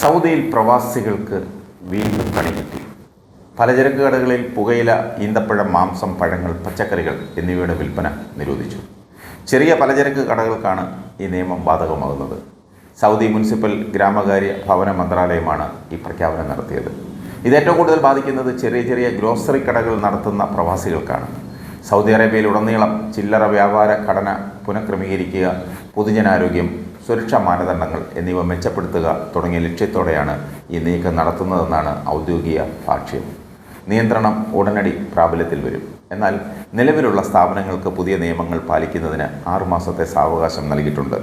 സൗദിയിൽ പ്രവാസികൾക്ക് വീണ്ടും പണി കിട്ടി. പലചരക്ക് കടകളിൽ പുകയില ഈന്തപ്പഴം മാംസം പഴങ്ങൾ പച്ചക്കറികൾ എന്നിവയുടെ വിൽപ്പന നിരോധിച്ചു. ചെറിയ പലചരക്ക് കടകൾക്കാണ് ഈ നിയമം ബാധകമാകുന്നത്. സൗദി മുനിസിപ്പൽ ഗ്രാമകാര്യ ഭവന മന്ത്രാലയമാണ് ഈ പ്രഖ്യാപനം നടത്തിയത്. ഇത് ഏറ്റവും കൂടുതൽ ബാധിക്കുന്നത് ചെറിയ ചെറിയ ഗ്രോസറി കടകൾ നടത്തുന്ന പ്രവാസികൾക്കാണ്. സൗദി അറേബ്യയിൽ ഉടനീളം ചില്ലറ വ്യാപാര ഘടന പുനഃക്രമീകരിക്കുക പൊതുജനാരോഗ്യം സുരക്ഷാ മാനദണ്ഡങ്ങൾ എന്നിവ മെച്ചപ്പെടുത്തുക തുടങ്ങിയ ലക്ഷ്യത്തോടെയാണ് ഈ നീക്കം നടത്തുന്നതെന്നാണ് ഔദ്യോഗിക ഭാഷ്യം നിയന്ത്രണം ഉടനടി പ്രാബല്യത്തിൽ വരും. എന്നാൽ നിലവിലുള്ള സ്ഥാപനങ്ങൾക്ക് പുതിയ നിയമങ്ങൾ പാലിക്കുന്നതിന് ആറുമാസത്തെ സാവകാശം നൽകിയിട്ടുണ്ട്.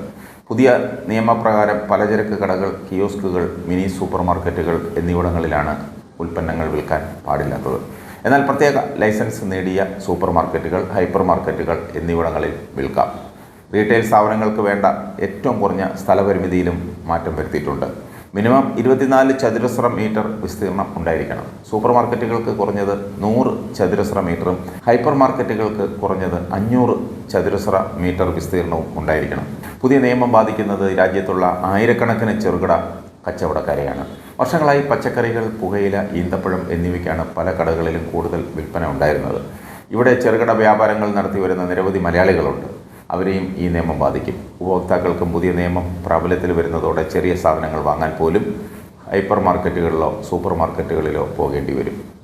പുതിയ നിയമപ്രകാരം പലചരക്ക് കടകൾ കിയോസ്കുകൾ മിനി സൂപ്പർ മാർക്കറ്റുകൾ എന്നിവിടങ്ങളിലാണ് ഉൽപ്പന്നങ്ങൾ വിൽക്കാൻ പാടില്ലാത്തത്. എന്നാൽ പ്രത്യേക ലൈസൻസ് നേടിയ സൂപ്പർ മാർക്കറ്റുകൾ ഹൈപ്പർ മാർക്കറ്റുകൾ എന്നിവിടങ്ങളിൽ വിൽക്കാം. റീറ്റെയിൽ സ്ഥാപനങ്ങൾക്ക് വേണ്ട ഏറ്റവും കുറഞ്ഞ സ്ഥലപരിമിതിയിലും മാറ്റം വരുത്തിയിട്ടുണ്ട്. മിനിമം ഇരുപത്തിനാല് ചതുരശ്ര മീറ്റർ വിസ്തീർണം ഉണ്ടായിരിക്കണം. സൂപ്പർ മാർക്കറ്റുകൾക്ക് കുറഞ്ഞത് നൂറ് ചതുരശ്ര മീറ്ററും ഹൈപ്പർ മാർക്കറ്റുകൾക്ക് കുറഞ്ഞത് അഞ്ഞൂറ് ചതുരശ്ര മീറ്റർ വിസ്തീർണവും ഉണ്ടായിരിക്കണം. പുതിയ നിയമം ബാധിക്കുന്നത് രാജ്യത്തുള്ള ആയിരക്കണക്കിന് ചെറുകിട കച്ചവടക്കാരെയാണ്. വർഷങ്ങളായി പച്ചക്കറികൾ പുകയില ഈന്തപ്പഴം എന്നിവയ്ക്കാണ് പല കടകളിലും കൂടുതൽ വിൽപ്പന ഉണ്ടായിരുന്നത്. ഇവിടെ ചെറുകിട വ്യാപാരങ്ങൾ നടത്തി വരുന്ന നിരവധി മലയാളികളുണ്ട്. അവരെയും ഈ നിയമം ബാധിക്കും. ഉപഭോക്താക്കൾക്കും പുതിയ നിയമം പ്രാബല്യത്തിൽ വരുന്നതോടെ ചെറിയ സാധനങ്ങൾ വാങ്ങാൻ പോലും ഹൈപ്പർ മാർക്കറ്റുകളിലോ സൂപ്പർ മാർക്കറ്റുകളിലോ പോകേണ്ടി വരും.